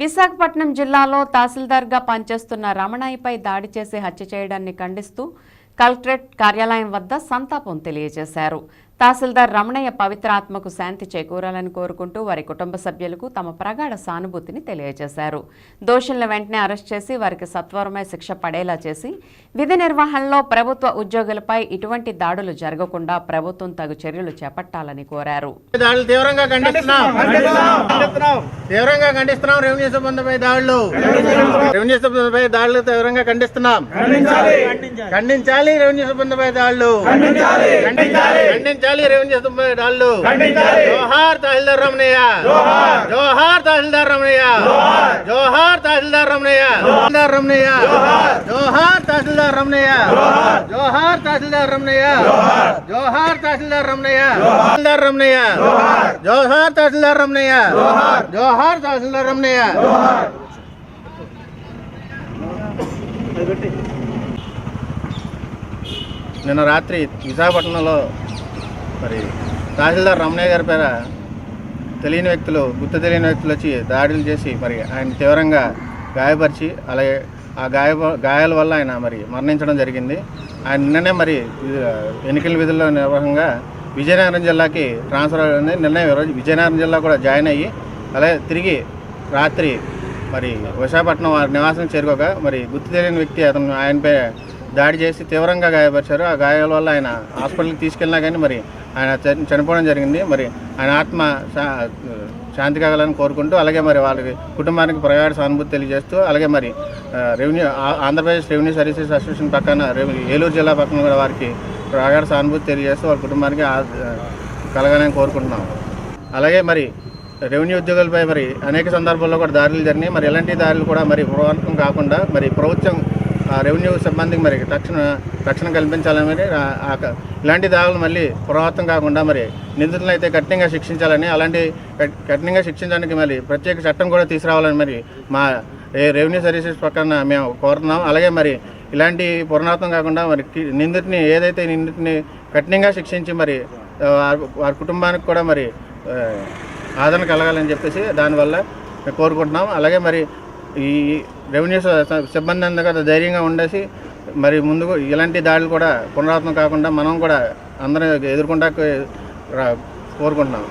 విశాఖపట్నం జిల్లాలో తహసీల్దార్గా పనిచేస్తున్న రమణాయిపై దాడి చేసి హత్య చేయడాన్ని ఖండిస్తూ కలెక్టరేట్ కార్యాలయం వద్ద సంతాపం తెలియజేశారు. తహసీల్దార్ రమణయ్య పవిత్ర ఆత్మకు శాంతి చేకూరాలని కోరుకుంటూ వారి కుటుంబ సభ్యులకు తమ ప్రగాఢ సానుభూతిని తెలియజేశారు. దోషులను వెంటనే అరెస్ట్ చేసి వారికి సత్వరమే శిక్ష పడేలా చేసి విధి నిర్వహణలో ప్రభుత్వ ఉద్యోగులపై ఇటువంటి దాడులు జరగకుండా ప్రభుత్వం తగు చర్యలు చేపట్టాలని కోరారు. దాడులు తీవ్రంగా ఖండిస్తున్నాం. తీవ్రంగా ఖండిస్తున్నాం. రెవెన్యూ సిబ్బందిపై దాడులు. రెవెన్యూ సిబ్బందిపై దాడులు తీవ్రంగా ఖండిస్తున్నాం. ఖండించాలి. రెవెన్యూ సిబ్బందిపై దాడులు. ఖండించాలి. రెవెన్యూ సిబ్బంది దాడులు జోహార్ తహసీల్దార్ రమణయ్య. జోహార్. తహసీల్దార్ రమణయ్య. జోహార్. తహసీల్దార్ రమణయ్య. తహసీల్దార్ రమణయ్య జోహార్. తహసీల్దార్ రమణయ్య. జోహార్. తహసీల్దార్ రమణయ్య. జోహార్. తహసీల్దార్ రమణయ్య. తహసీల్దార్ రమణయ్య. జోహార్. తహసీల్దార్ రమణయ్య. జోహార్. తహసీల్దార్ రమణయ్య. నిన్న రాత్రి విశాఖపట్నంలో మరి తహసీల్దార్ రమణయ్య గారి పేర తెలియని వ్యక్తులు గుర్తు తెలియని వ్యక్తులు వచ్చి దాడులు చేసి మరి ఆయన తీవ్రంగా గాయపరిచి అలాగే ఆ గాయ గాయాల వల్ల ఆయన మరి మరణించడం జరిగింది. ఆయన నిన్ననే మరి ఎన్నికల విధుల్లో నిర్వహంగా విజయనగరం జిల్లాకి ట్రాన్స్ఫర్ అయింది. నిన్న విజయనగరం జిల్లా కూడా జాయిన్ అయ్యి అలాగే తిరిగి రాత్రి మరి విశాఖపట్నం వారి నివాసం చేరుకోక మరి గుర్తు తెలియని వ్యక్తి అతను ఆయనపై దాడి చేసి తీవ్రంగా గాయపరిచారు. ఆ గాయాల వల్ల ఆయన హాస్పిటల్కి తీసుకెళ్ళినా కానీ మరి ఆయన చని- చనిపోవడం జరిగింది. మరి ఆయన ఆత్మ శా- శాంతి కాగలని కోరుకుంటూ అలాగే మరి వాళ్ళకి కుటుంబానికి ప్రగాఢ సానుభూతి తెలియజేస్తూ అలాగే మరి revenue Andhra Pradesh revenue services association పక్కన ఏలూరు జిల్లా పక్కన కూడా వారికి ప్రగాఢ సానుభూతి తెలియజేస్తూ వాళ్ళ కుటుంబానికి కలగాలని కోరుకుంటున్నాం. అలాగే మరి రెవెన్యూ ఉద్యోగులపై మరి అనేక సందర్భాల్లో కూడా దారులు జరిగినాయి. మరి ఇలాంటి దారులు కూడా మరి పునరావృతం కాకుండా మరి ప్రభుత్వం రెవెన్యూ సిబ్బందికి మరి రక్షణ రక్షణ కల్పించాలని మరి ఆ- ఇలాంటి దాగులు మళ్ళీ పురాతం కాకుండా మరి నిందితులను అయితే కఠినంగా శిక్షించాలని అలాంటి కఠినంగా శిక్షించడానికి మరి ప్రత్యేక చట్టం కూడా తీసుకురావాలని మరి మా రెవెన్యూ సర్వీసెస్ పక్కన మేము కోరుతున్నాం. అలాగే మరి ఇలాంటి పునరావృతం కాకుండా మరి నిందితుని ఏదైతే నిందితుని కఠినంగా శిక్షించి మరి వారి వారి కుటుంబానికి కూడా మరి ఆదరణ కలగాలని చెప్పేసి దానివల్ల మేము కోరుకుంటున్నాం. అలాగే మరి ఈ రెవెన్యూ సిబ్బంది అంతా కదా ధైర్యంగా ఉండేసి మరి ముందుకు ఇలాంటి దాడులు కూడా పునరావృతం కాకుండా మనం కూడా అందరం ఎదుర్కొంటా కోరుకుంటున్నాం.